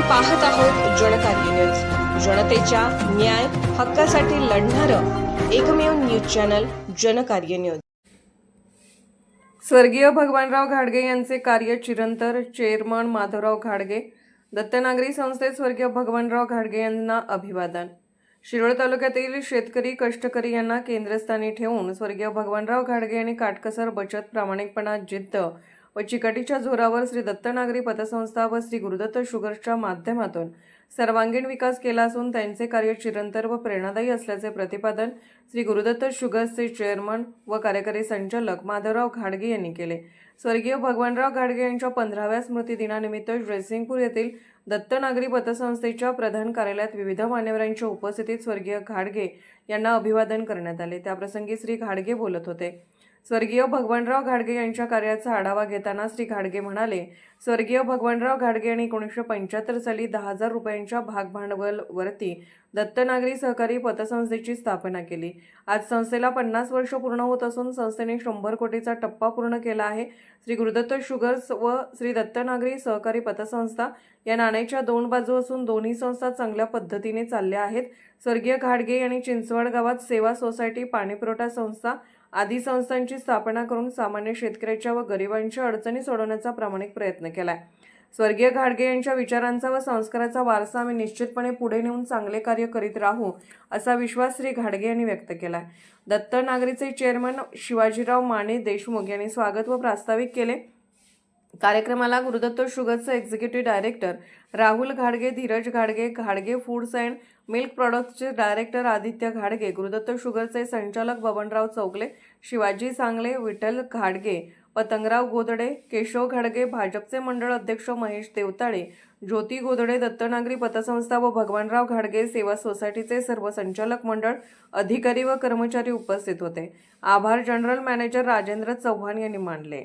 पाहत आहोत जनकार्य न्यूज. जनतेच्या न्याय हक्कासाठी लढणारं एकमेव न्यूज चॅनल जनकार्य न्यूज. स्वर्गीय भगवानराव घाडगे यांचे कार्य चिरंतर चेअरमन माधवराव घाडगे दत्तनागरी संस्थेत स्वर्गीय भगवानराव घाडगे यांना अभिवादन. शिरोळ तालुक्यातील शेतकरी कष्टकरी यांना केंद्रस्थानी ठेवून स्वर्गीय भगवानराव घाडगे यांनी काटकसर बचत प्रामाणिकपणा जिद्द व चिकाटीच्या जोरावर श्री दत्तनागरी पतसंस्था व श्री गुरुदत्त शुगर्सच्या माध्यमातून सर्वांगीण विकास केला असून त्यांचे कार्य चिरंतर व प्रेरणादायी असल्याचे प्रतिपादन श्री गुरुदत्त शुगर्सचे चेअरमन व कार्यकारी संचालक माधवराव घाडगे यांनी केले. स्वर्गीय भगवानराव घाडगे यांच्या पंधराव्या स्मृतिदिनानिमित्त जयसिंगपूर येथील दत्तनागरी पतसंस्थेच्या प्रधान कार्यालयात विविध मान्यवरांच्या उपस्थितीत स्वर्गीय घाडगे यांना अभिवादन करण्यात आले. त्याप्रसंगी श्री घाडगे बोलत होते. स्वर्गीय भगवानराव घाडगे यांच्या कार्याचा आढावा घेताना श्री घाडगे म्हणाले स्वर्गीय भगवानराव घाडगे यांनी एकोणीसशे पंच्याहत्तर साली दहा हजार रुपयांच्या भागभांडवलवरती दत्तनागरी सहकारी पतसंस्थेची स्थापना केली. आज संस्थेला पन्नास वर्ष पूर्ण होत असून संस्थेने शंभर कोटीचा टप्पा पूर्ण केला आहे. श्री गुरुदत्त शुगर्स व श्री दत्तनागरी सहकारी पतसंस्था या नाण्याच्या दोन बाजू असून दोन्ही संस्था चांगल्या पद्धतीने चालल्या आहेत. स्वर्गीय घाडगे यांनी चिंचवड गावात सेवा सोसायटी पाणीपुरवठा संस्था आदी संस्थांची स्थापना करून सामान्य शेतकऱ्याच्या व गरिबांच्या अडचणी सोडवण्याचा प्रामाणिक प्रयत्न केलाय. स्वर्गीय घाडगे यांच्या विचारांचा व संस्काराचा वारसा आम्ही निश्चितपणे पुढे नेऊन चांगले कार्य करीत राहू असा विश्वास श्री घाडगे यांनी व्यक्त केलाय. दत्त नागरीचे चेअरमन शिवाजीराव माने देशमुख यांनी स्वागत व प्रास्ताविक केले. कार्यक्रमाला गुरुदत्त शुगरचे एक्झिक्युटिव्ह डायरेक्टर राहुल घाडगे धीरज घाडगे घाडगे फूड्स अँड मिल्क प्रॉडक्ट्सचे डायरेक्टर आदित्य घाडगे गुरुदत्त शुगरचे संचालक बबनराव चौगले शिवाजी सांगले विठ्ठल घाडगे पतंगराव गोदडे केशव घाडगे भाजपचे मंडळ अध्यक्ष महेश देवताळे ज्योती गोदडे दत्तनागरी पतसंस्था व भगवानराव घाडगे सेवा सोसायटीचे सर्व संचालक मंडळ अधिकारी व कर्मचारी उपस्थित होते. आभार जनरल मॅनेजर राजेंद्र चव्हाण यांनी मानले.